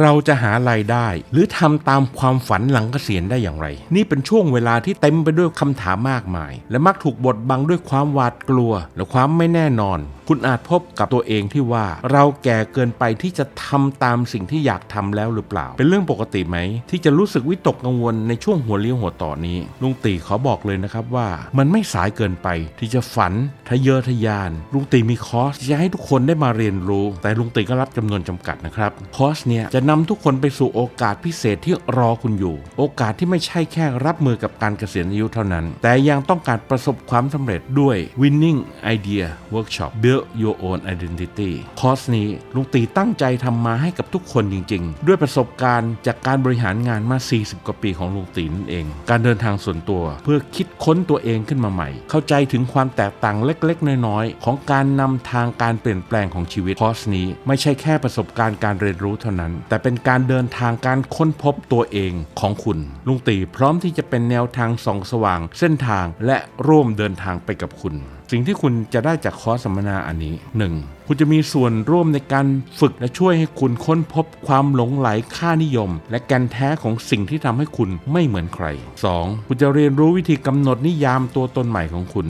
เราจะหารายได้ หรือทำตามความฝันหลังเกษียณได้อย่างไร นี่เป็นช่วงเวลาที่เต็มไปด้วยคำถามมากมาย และมักถูกบดบังด้วยความหวาดกลัว และความไม่แน่นอน คุณอาจพบกับตัวเองที่ว่าเราแก่เกินไปที่จะทำตามสิ่งที่อยากทำแล้วหรือเปล่า เป็นเรื่องปกติไหม ที่จะรู้สึกวิตกกังวลในช่วงหัวเลี้ยวหัวต่อนี้ ลุงตีขอบอกเลยนะครับว่า มันไม่สายเกินไปที่จะฝันทะเยอทะยาน ลุงตีมีคอร์สจะให้ทุกคนได้มาเรียนรู้ แต่ลุงตีก็รับจำนวนจำกัดนะครับคอร์สเนี่ยจะนำทุกคนไปสู่โอกาสพิเศษที่รอคุณอยู่ โอกาสที่ไม่ใช่แค่รับมือกับการเกษียณอายุเท่านั้น แต่ยังต้องการประสบความสำเร็จด้วย Winning Idea Workshop Build Your Own Identity คอร์สนี้ลุงตีตั้งใจทำมาให้กับทุกคนจริง ๆ ด้วยประสบการณ์จากการบริหารงานมา 40 กว่าปีของลุงตีนั่นเอง การเดินทางส่วนตัวเพื่อคิดค้นตัวเองขึ้นมาใหม่ เข้าใจถึงความแตกต่างเล็กๆ น้อยๆ ของการนำทางการเปลี่ยนแปลงของชีวิตคอร์สนี้ ไม่ใช่แค่ประสบการณ์การเรียนรู้เท่านั้น แต่เป็นการเดินทางการค้นพบตัวเองของคุณลุงตีพร้อมที่จะเป็นแนวทางส่องสว่าง เส้นทางและร่วมเดินทางไปกับคุณ สิ่งที่คุณจะได้จากคอร์สสัมมนาอันนี้ 1. คุณจะมีส่วนร่วมในการฝึกและช่วยให้คุณค้นพบความหลงไหลค่านิยม และแกนแท้ของสิ่งที่ทำให้คุณไม่เหมือนใคร 2. คุณจะเรียนรู้วิธีกำหนดนิยามตัวตนใหม่ของคุณ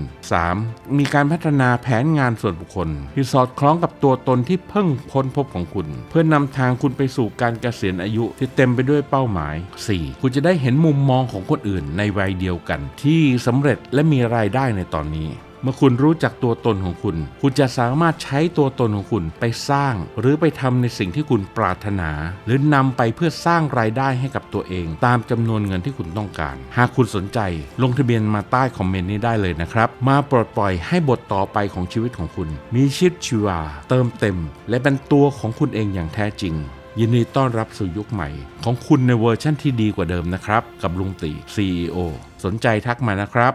3. มีการพัฒนาแผนงานส่วนบุคคล ที่สอดคล้องกับตัวตนที่เพิ่งพ้นพบของคุณ เพื่อนำทางคุณไปสู่การเกษียณอายุที่เต็มไปด้วยเป้าหมาย 4. คุณจะได้เห็นมุมมองของคนอื่นในวัยเดียวกัน ที่สำเร็จและมีรายได้ในตอนนี้ เมื่อคุณรู้จักตัวตนของคุณ คุณจะสามารถใช้ตัวตนของคุณไปสร้าง หรือไปทำในสิ่งที่คุณปรารถนา หรือนำไปเพื่อสร้างรายได้ให้กับตัวเอง ตามจำนวนเงินที่คุณต้องการ หากคุณสนใจ ลงทะเบียนมาใต้คอมเมนต์นี้ได้เลยนะครับ มาปลดปล่อยให้บทต่อไปของชีวิตของคุณ มีชีวิตชีวา เติมเต็ม และเป็นตัวของคุณเองอย่างแท้จริงยินดีต้อนรับสู่ยุคใหม่ ของคุณในเวอร์ชั่นที่ดีกว่าเดิมนะครับ กับลุงตี CEO สนใจทักมานะครับ